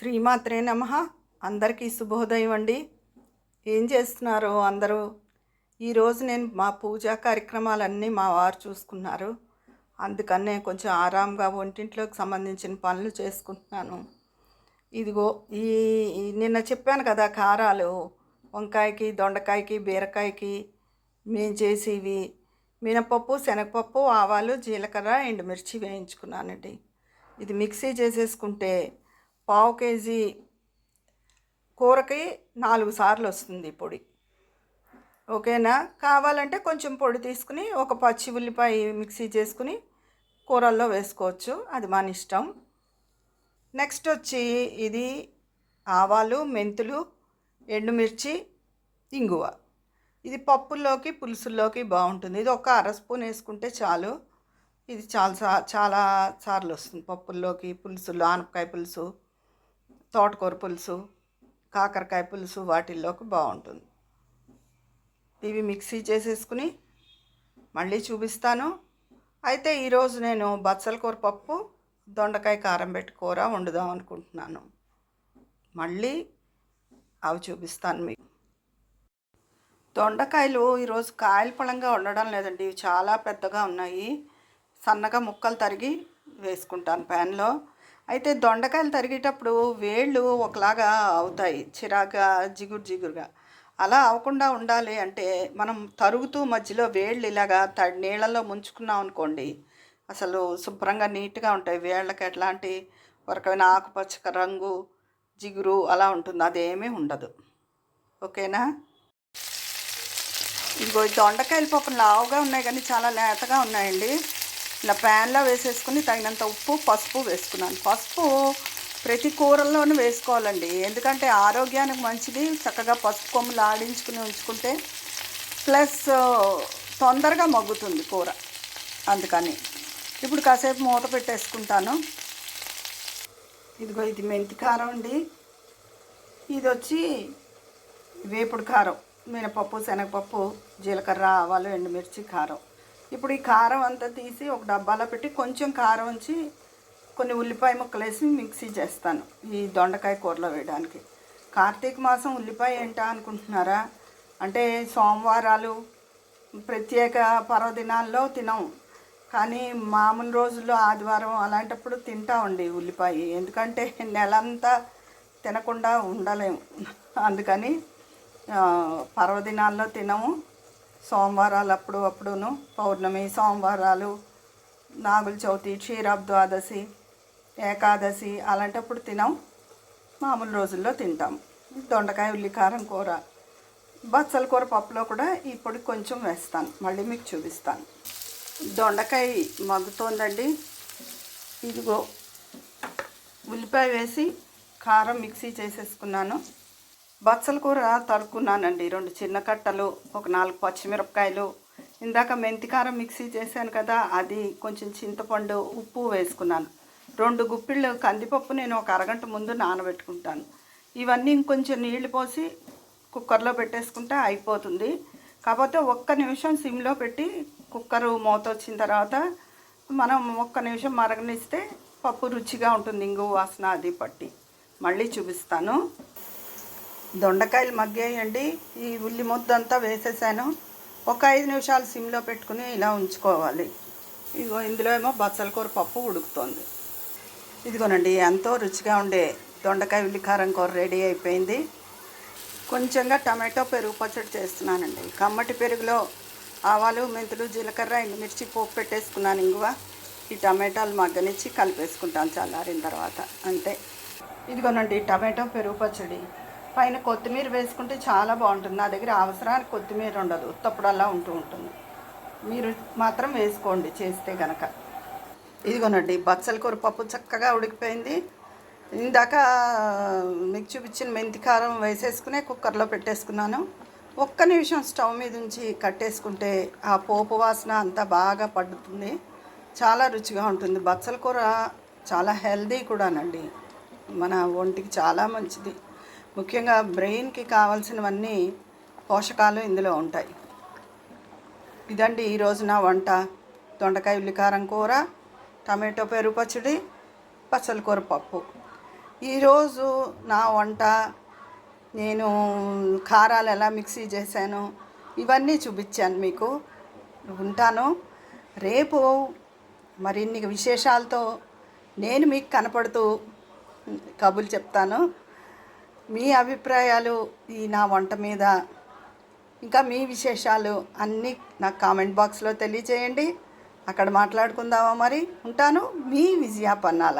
శ్రీమాత్రే నమ. అందరికీ శుభోదయం అండి. ఏం చేస్తున్నారు అందరూ? ఈరోజు నేను మా పూజా కార్యక్రమాలన్నీ మా వారు చూసుకున్నారు. అందుకనే కొంచెం ఆరాంగా వంటింట్లోకి సంబంధించిన పనులు చేసుకుంటున్నాను. ఇదిగో ఈ నిన్న చెప్పాను కదా కారాలు. వంకాయకి దొండకాయకి బీరకాయకి మేము చేసేవి మినపప్పు శనగపప్పు ఆవాలు జీలకర్ర ఎండుమిర్చి వేయించుకున్నానండి. ఇది మిక్సీ చేసేసుకుంటే పావు కేజీ కూరకి నాలుగు సార్లు వస్తుంది పొడి. ఓకేనా? కావాలంటే కొంచెం పొడి తీసుకుని ఒక పచ్చి ఉల్లిపాయ మిక్సీ చేసుకుని కూరల్లో వేసుకోవచ్చు. అది మన ఇష్టం. నెక్స్ట్ వచ్చి ఇది ఆవాలు మెంతులు ఎండుమిర్చి ఇంగువ. ఇది పప్పుల్లోకి పులుసుల్లోకి బాగుంటుంది. ఇది ఒక అర స్పూన్ వేసుకుంటే చాలు. ఇది చాలా సా చాలా సార్లు వస్తుంది పప్పుల్లోకి పులుసులు ఆనపకాయ పులుసు. తోటకూర పులుసు కాకరకాయ పులుసు వాటిల్లోకి బాగుంటుంది. ఇవి మిక్సీ చేసేసుకుని మళ్ళీ చూపిస్తాను. అయితే ఈరోజు నేను బచ్చల కూర పప్పు దొండకాయ కారం పెట్టి కూర వండుదాం అనుకుంటున్నాను. మళ్ళీ అవి చూపిస్తాను మీకు. దొండకాయలు ఈరోజు కాయల పళంగా ఉండడం లేదండి. ఇవి చాలా పెద్దగా ఉన్నాయి. సన్నగా ముక్కలు తరిగి వేసుకుంటాను ప్యాన్లో. అయితే దొండకాయలు తరిగేటప్పుడు వేళ్ళు ఒకలాగా అవుతాయి చిరాగా జిగురు జిగురుగా. అలా అవ్వకుండా ఉండాలి అంటే మనం తరుగుతూ మధ్యలో వేళ్ళు ఇలాగా త నీళ్ళలో ముంచుకున్నాం అనుకోండి అసలు శుభ్రంగా నీట్గా ఉంటాయి. వేళ్ళకి ఎట్లాంటి ఒక రకమైన ఆకుపచ్చ రంగు జిగురు అలా ఉంటుంది. అదేమీ ఉండదు. ఓకేనా? ఇదిగో దొండకాయలు పాపం లావుగా ఉన్నాయి కానీ చాలా లేతగా ఉన్నాయండి. ఇలా ప్యాన్లో వేసేసుకుని తగినంత ఉప్పు పసుపు వేసుకున్నాను. పసుపు ప్రతి కూరల్లోనూ వేసుకోవాలండి. ఎందుకంటే ఆరోగ్యానికి మంచిది. చక్కగా పసుపు కొమ్ములు ఆడించుకుని ఉంచుకుంటే ప్లస్ తొందరగా మగ్గుతుంది కూర. అందుకని ఇప్పుడు కాసేపు మూత పెట్టేసుకుంటాను. ఇదిగో ఇది మెంతి కారం అండి. ఇది వచ్చి వేపుడు కారం మినపప్పు శనగపప్పు జీలకర్ర ఆవాలు ఎండుమిర్చి కారం. ఇప్పుడు ఈ కారం అంతా తీసి ఒక డబ్బాలో పెట్టి కొంచెం కారం ఉంచి కొన్ని ఉల్లిపాయ ముక్కలు వేసి మిక్సీ చేస్తాను ఈ దొండకాయ కూరలో వేయడానికి. కార్తీక మాసం ఉల్లిపాయ ఏంటా అనుకుంటున్నారా? అంటే సోమవారాలు ప్రత్యేక పర్వదినాల్లో తినం. కానీ మామూలు రోజుల్లో ఆదివారం అలాంటప్పుడు తింటామండి ఉల్లిపాయ. ఎందుకంటే నెలంతా తినకుండా ఉండలేము. అందుకని పర్వదినాల్లో తినము. సోమవారాలు అప్పుడు అప్పుడును పౌర్ణమి సోమవారాలు నాగుల చవితి క్షీరాబ్ద్వాదశి ఏకాదశి అలాంటప్పుడు తినాం. మామూలు రోజుల్లో తింటాం. దొండకాయ ఉల్లికారం కూర. బచ్చల కూర పప్పులో కూడా ఇప్పుడు కొంచెం వేస్తాను. మళ్ళీ మీకు చూపిస్తాను. దొండకాయ మగ్గుతోందండి. ఇదిగో ఉల్లిపాయ వేసి కారం మిక్సీ చేసేసుకున్నాను. బచ్చల కూర తరుక్కున్నానండి రెండు చిన్న కట్టలు ఒక నాలుగు పచ్చిమిరపకాయలు. ఇందాక మెంతికారం మిక్సీ చేశాను కదా అది కొంచెం చింతపండు ఉప్పు వేసుకున్నాను. రెండు గుప్పిళ్ళు కందిపప్పు నేను ఒక అరగంట ముందు నానబెట్టుకుంటాను. ఇవన్నీ ఇంకొంచెం నీళ్ళు పోసి కుక్కర్లో పెట్టేసుకుంటే అయిపోతుంది. కాకపోతే ఒక్క నిమిషం సిమ్లో పెట్టి కుక్కరు మూత వచ్చిన తర్వాత మనం ఒక్క నిమిషం మరగనిస్తే పప్పు రుచిగా ఉంటుంది. ఇంగు వాసన అది పట్టి. మళ్ళీ చూపిస్తాను. దొండకాయలు మగ్గాయండి. ఈ ఉల్లి ముద్ద అంతా వేసేసాను. ఒక ఐదు నిమిషాలు సిమ్లో పెట్టుకుని ఇలా ఉంచుకోవాలి. ఇదిగో ఇందులో ఏమో బచ్చల కూర పప్పు ఉడుకుతోంది. ఇదిగోనండి ఎంతో రుచిగా ఉండే దొండకాయ ఉల్లికారం కూర రెడీ అయిపోయింది. కొంచెంగా టమాటో పెరుగు పచ్చడి చేస్తున్నానండి. కమ్మటి పెరుగులో ఆవాలు మెంతులు జీలకర్ర ఎండుమిర్చి పోపు పెట్టేసుకున్నాను ఇంగువ. ఈ టమాటాలు మగ్గనిచ్చి కలిపేసుకుంటాను చల్లారిన తర్వాత. అంతే. ఇదిగోనండి టమాటో పెరుగు పచ్చడి. పైన కొత్తిమీర వేసుకుంటే చాలా బాగుంటుంది. నా దగ్గర అవసరానికి కొత్తిమీర ఉండదు. ఉత్తప్పుడల్లా ఉంటూ ఉంటుంది. మీరు మాత్రం వేసుకోండి చేస్తే గనక. ఇదిగోనండి బచ్చల కూర పప్పు చక్కగా ఉడికిపోయింది. ఇందాక మీకు చూపించిన మెంతి కారం వేసేసుకునే కుక్కర్లో పెట్టేసుకున్నాను. ఒక్క నిమిషం స్టవ్ మీద ఉంచి కట్టేసుకుంటే ఆ పోపు వాసన అంతా బాగా పడుతుంది. చాలా రుచిగా ఉంటుంది. బచ్చల కూర చాలా హెల్దీ కూడానండి. మన ఒంటికి చాలా మంచిది. ముఖ్యంగా బ్రెయిన్కి కావాల్సినవన్నీ పోషకాలు ఇందులో ఉంటాయి. ఇదండి ఈరోజు నా వంట. దొండకాయ ఉల్లికారం కూర టమాటో పెరుగు పచ్చడి పచ్చల కూర పప్పు. ఈరోజు నా వంట నేను కారాలు ఎలా మిక్సీ చేశాను ఇవన్నీ చూపించాను మీకు. ఉంటాను. రేపు మరిన్ని విశేషాలతో నేను మీకు కనపడుతూ కబుర్లు చెప్తాను. మీ అభిప్రాయాలు ఈ నా వంట మీద ఇంకా మీ విశేషాలు అన్నీ నాకు కామెంట్ బాక్స్లో తెలియచేయండి అక్కడ మాట్లాడుకుందామా మరి? ఉంటాను. మీ విజయ పన్నాల.